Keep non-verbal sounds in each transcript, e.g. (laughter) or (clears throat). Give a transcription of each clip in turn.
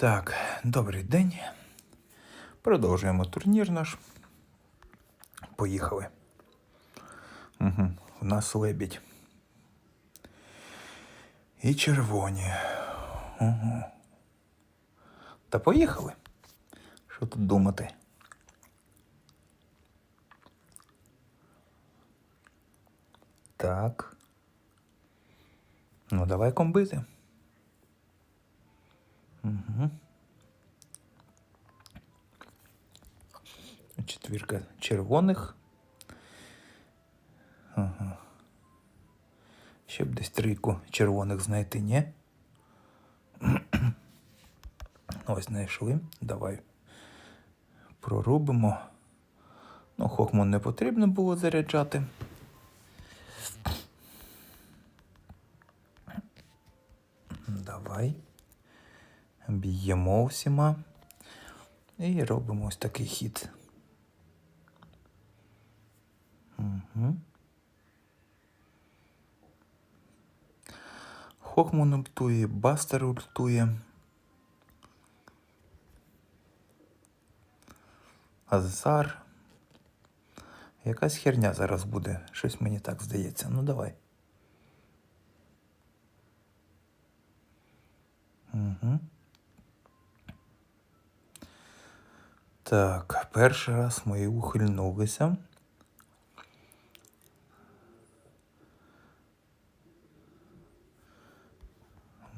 Так, добрий день. Продовжуємо турнір наш. Поїхали. Угу. У нас лебідь. І червоні. Угу. Та поїхали. Що тут думати? Так. Ну, давай комбити. Угу. Четвірка червоних. Ага. Б десь трійку червоних знайти, ні? (clears throat) Ось знайшли. Давай прорубимо. Ну, Хокман не потрібно було заряджати. Давай. Б'ємо всіма. І робимо ось такий хід. Угу. Хокман ультує, Бастер ультує. Азар. Якась херня зараз буде. Щось мені так здається. Ну давай. Угу. Так, перший раз мої ухильнулися.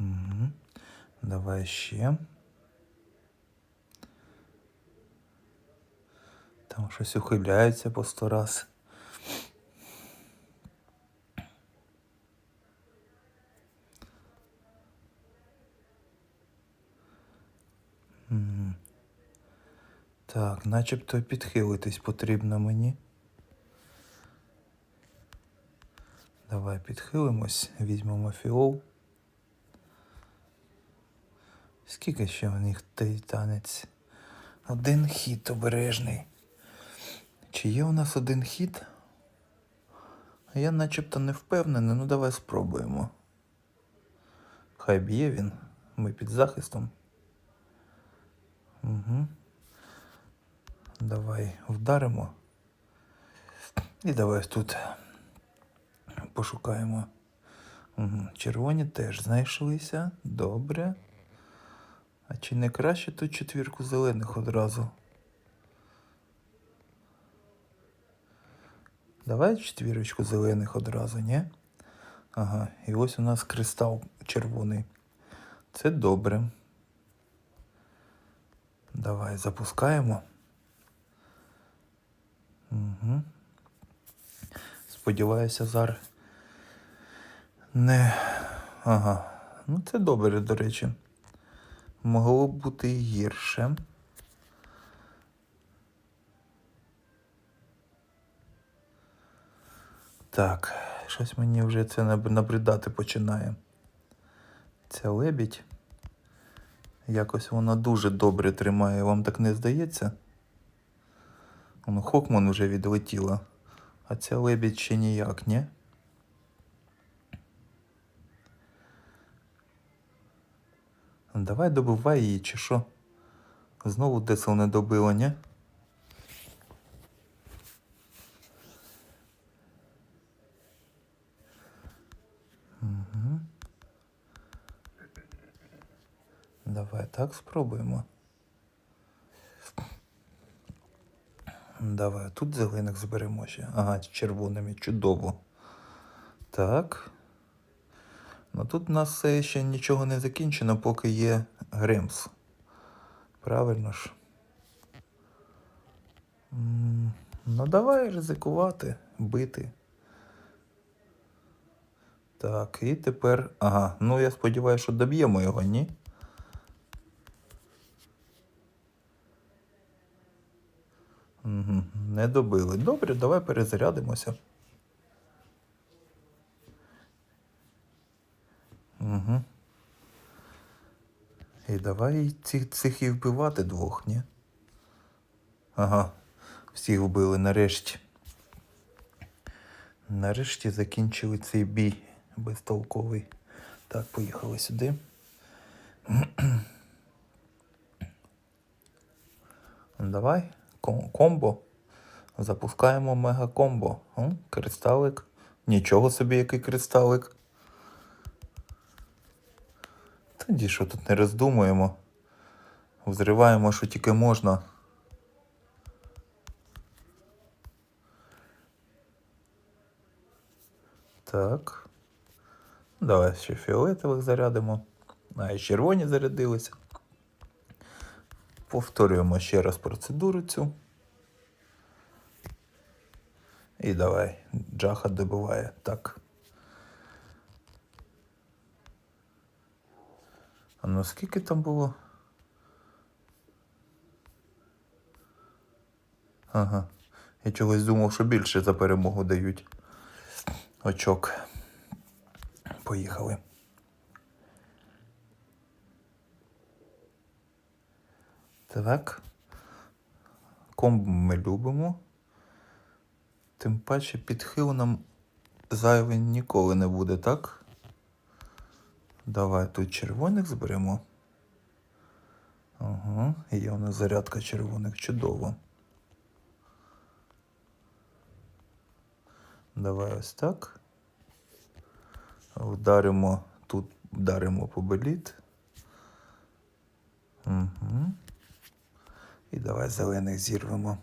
Угу. Давай ще. Там щось ухиляється по сто раз. Так, начебто підхилитись потрібно мені. Давай підхилимось, візьмемо фіол. Скільки ще в них той танець? Один хід обережний. Чи є у нас один хід? Я начебто не впевнений, ну давай спробуємо. Хай б'є він, ми під захистом. Угу. Давай вдаримо. І давай тут пошукаємо. Угу. Червоні теж знайшлися. Добре. А чи не краще тут четвірку зелених одразу? Давай четвірочку зелених одразу, ні? Ага, і ось у нас кристал червоний. Це добре. Давай запускаємо. Угу. Сподіваюся, зар не. Ага. Ну, це добре, до речі. Могло бути гірше. Так, щось мені вже це набридати починає. Ця лебідь. Якось вона дуже добре тримає, вам так не здається? Воно Хокман вже відлетіла, а ця лебідь ще ніяк, ні? Давай добивай її, чи що? Знову Десел не добила, ні? Давай так спробуємо. Давай, тут зелених зберемо ще. Ага, з червоними, чудово. Так. Ну тут у нас ще нічого не закінчено, поки є Гремс. Правильно ж. Ну давай ризикувати, бити. Так, і тепер. Ага, ну я сподіваюся, що доб'ємо його, ні? Угу, не добили. Добре, давай перезарядимося. Угу. І давай цих, цих і вбивати двох, ні? Ага, всіх вбили нарешті. Нарешті закінчили цей бій безтолковий. Так, поїхали сюди. Давай, ком- комбо. Запускаємо мега комбо. Кристалик. Нічого собі, який кристалик. Тоді що тут не роздумуємо. Взриваємо, що тільки можна. Так. Давай ще фіолетових зарядимо. А і червоні зарядилися. Повторюємо ще раз процедуру цю. І давай. Джаха добиває. Так. А ну скільки там було? Ага. Я чогось думав, що більше за перемогу дають. Очок. Поїхали. Так. Комб ми любимо. Тим паче підхил нам зайвий ніколи не буде, так? Давай тут червоних зберемо. Ага, є у нас зарядка червоних, чудово. Давай ось так. Вдаримо, тут вдаримо по беліт. Угу. І давай зелених зірвемо.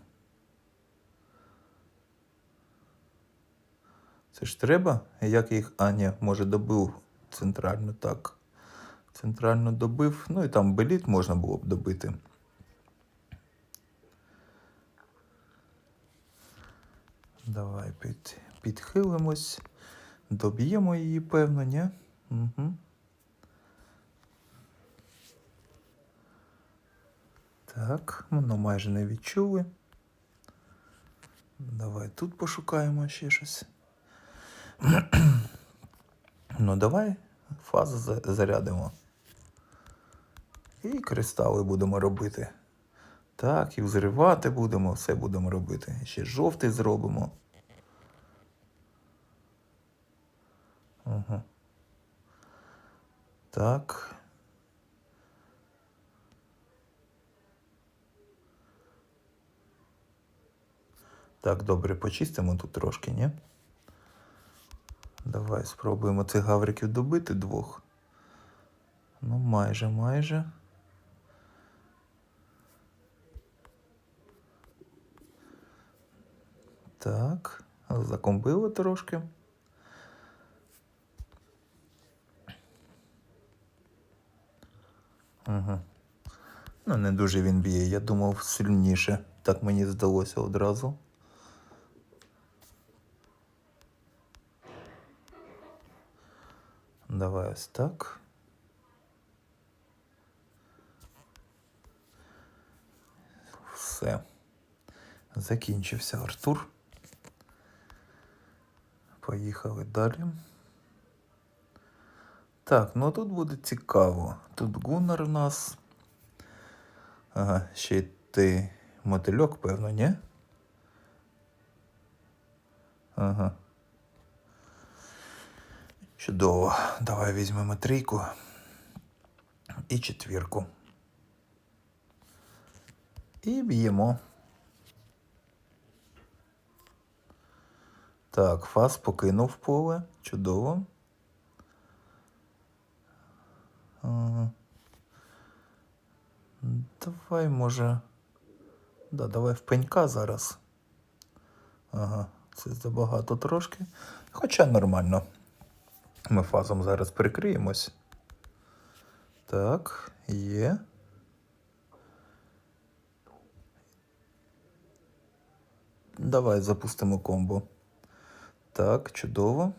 Це ж треба? Як їх. А, ні, може добив центрально так. Центрально добив. Ну і там беліт можна було б добити. Давай під, підхилимось. Доб'ємо її, певно, ні? Угу. Так, воно майже не відчули. Давай тут пошукаємо ще щось. Ну, давай фазу зарядимо. І кристали будемо робити. Так, і взривати будемо, все будемо робити. Ще жовтий зробимо. Угу. Так. Так, добре, почистимо тут трошки, ні? Давай спробуємо цих гавриків добити двох. Ну, майже, майже. Так, закомбили трошки. Угу. Ну, не дуже він б'є, я думав сильніше. Так мені здалося одразу. Давай ось так. Все. Закінчився Артур. Поїхали далі. Так, ну тут буде цікаво. Тут гуннер у нас. Ага, ще й ти мотильок, певно, ні? Ага. Чудово. Давай візьмемо трійку і четвірку. І б'ємо. Так, фас покинув поле. Чудово. Давай, може. Да, давай в пенька зараз. Ага, це забагато трошки. Хоча нормально. Ми фазом зараз прикриємось. Так, є. Давай запустимо комбо. Так, чудово.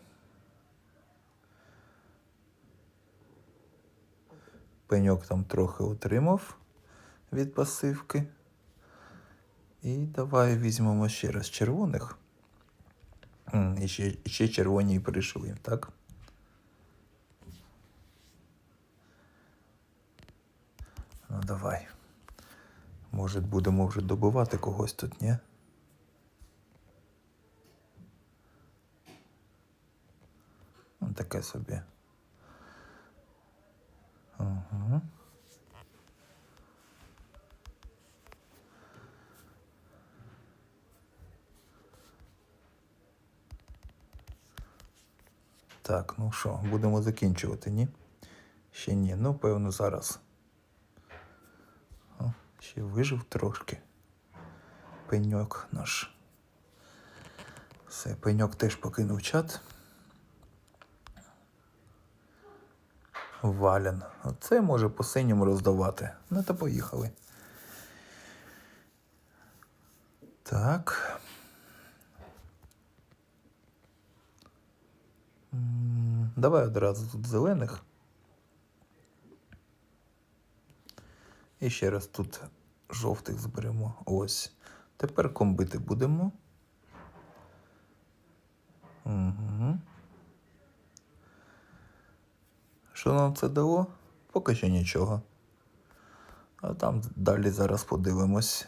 Пеньок там трохи отримав від пасивки. І давай візьмемо ще раз червоних. І ще, ще червоні прийшли, так? давай. Може будемо вже добивати когось тут, ні? Ось таке собі. Угу. Так, ну що, будемо закінчувати, ні? Ще ні. Ну, певно, зараз. Ще вижив трошки. Пеньок наш. Все, пеньок теж покинув чат. Валян. Оце може по синьому роздавати. Ну то поїхали. Так. Давай одразу тут зелених. І ще раз тут жовтих зберемо. Ось. Тепер комбити будемо. Угу. Що нам це дало? Поки що нічого. А там далі зараз подивимось.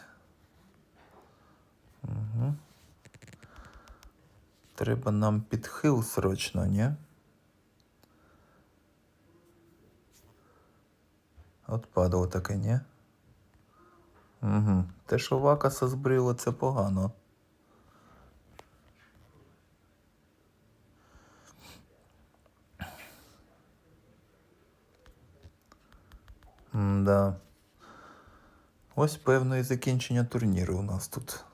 Угу. Треба нам підхил срочно, ні? От падало таке, ні? Угу. Те, що вакаса збрило, це погано. Да. Ось певно і закінчення турніру у нас тут.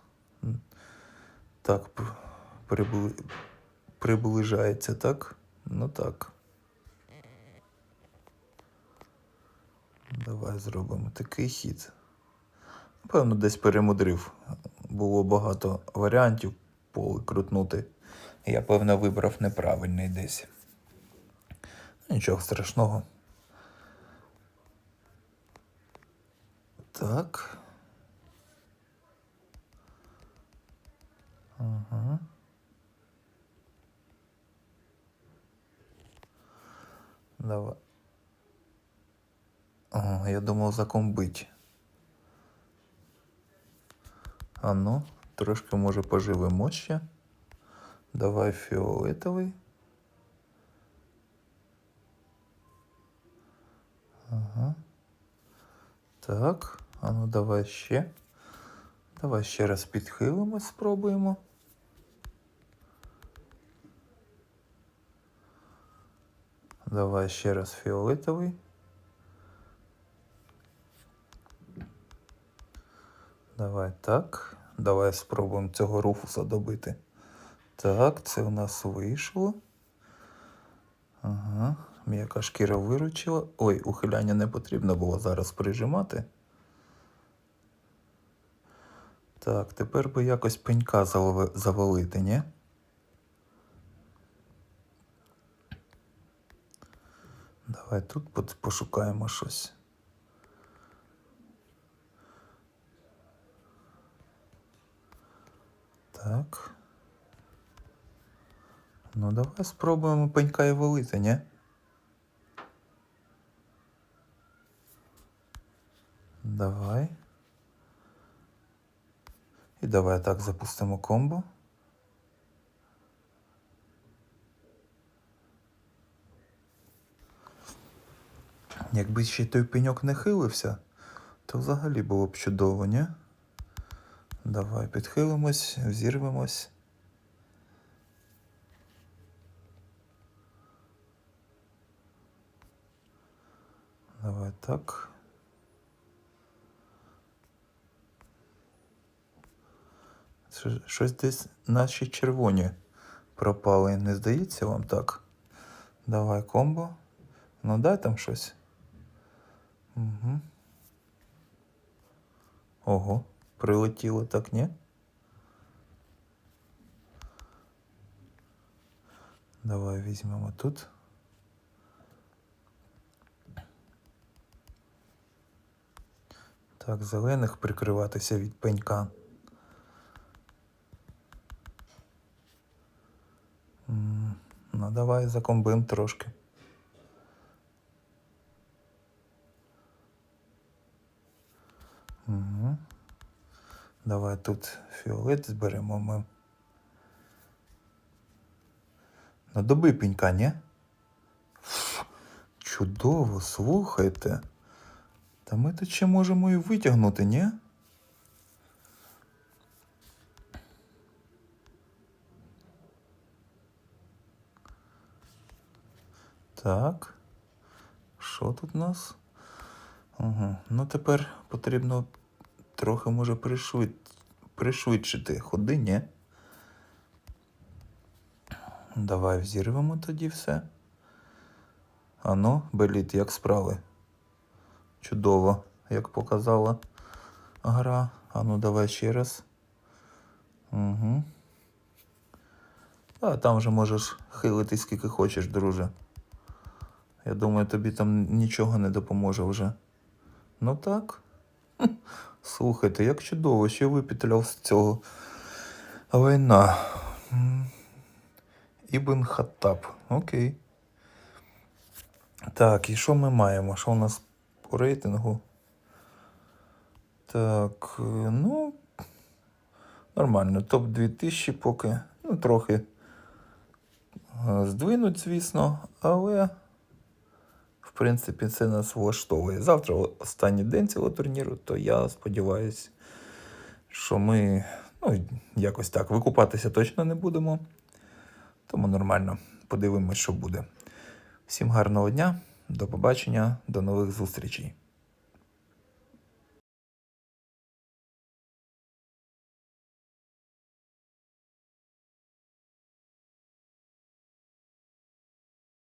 Так, прибли... приближається, так? Ну так. Давай зробимо такий хід. Певно, десь перемудрив. Було багато варіантів поле крутнути. Я, певно, вибрав неправильний десь. Нічого страшного. Так. Ага. Давай. Ага, я думав закомбить. А ну, трошки може поживемо ще. Давай фіолетовий. Ага. Так, а ну давай ще. Давай ще раз підхилимось, спробуємо. Давай ще раз фіолетовий. Давай так. Давай спробуємо цього руфуса добити. Так, це у нас вийшло. Ага, м'яка шкіра виручила. Ой, ухиляння не потрібно було зараз прижимати. Так, тепер би якось пенька завалити, ні? Давай тут пошукаємо щось. Так. Ну, давай спробуємо пенька і валити, ні? Давай. І давай так запустимо комбо. Якби ще той пеньок не хилився, то взагалі було б чудово, ні? Давай підхилимось, взірвемось. Давай так. Щось десь наші червоні пропали. Не здається вам так? Давай комбо. Ну дай там щось. Угу. Ого, прилетіло так, ні? Давай візьмемо тут. Так, зелених прикриватися від пенька. Ну, давай закомбим трошки. Тут фіолет зберемо ми. Ну, доби пенька, ні? Чудово, слухайте. Та ми тут ще можемо і витягнути, ні? Так. Що тут у нас? Угу. Ну тепер потрібно трохи може пришвид... пришвидшити ходи, ні? Давай взірвемо тоді все. Ано, Беліт, як справи? Чудово, як показала гра. Ану, давай ще раз. Угу. А там вже можеш хилити скільки хочеш, друже. Я думаю, тобі там нічого не допоможе вже. Ну так. Слухайте, як чудово, ще випетляв з цього. Війна. Ібн Хаттаб. Окей. Так, і що ми маємо? Що у нас по рейтингу? Так, е, ну. Нормально. Топ 2000 поки. Ну, трохи е, здвинуть, звісно, але. Принципі, це нас влаштовує. Завтра останній день цього турніру, то я сподіваюся, що ми ну, якось так викупатися точно не будемо. Тому нормально. Подивимось, що буде. Всім гарного дня, до побачення, до нових зустрічей.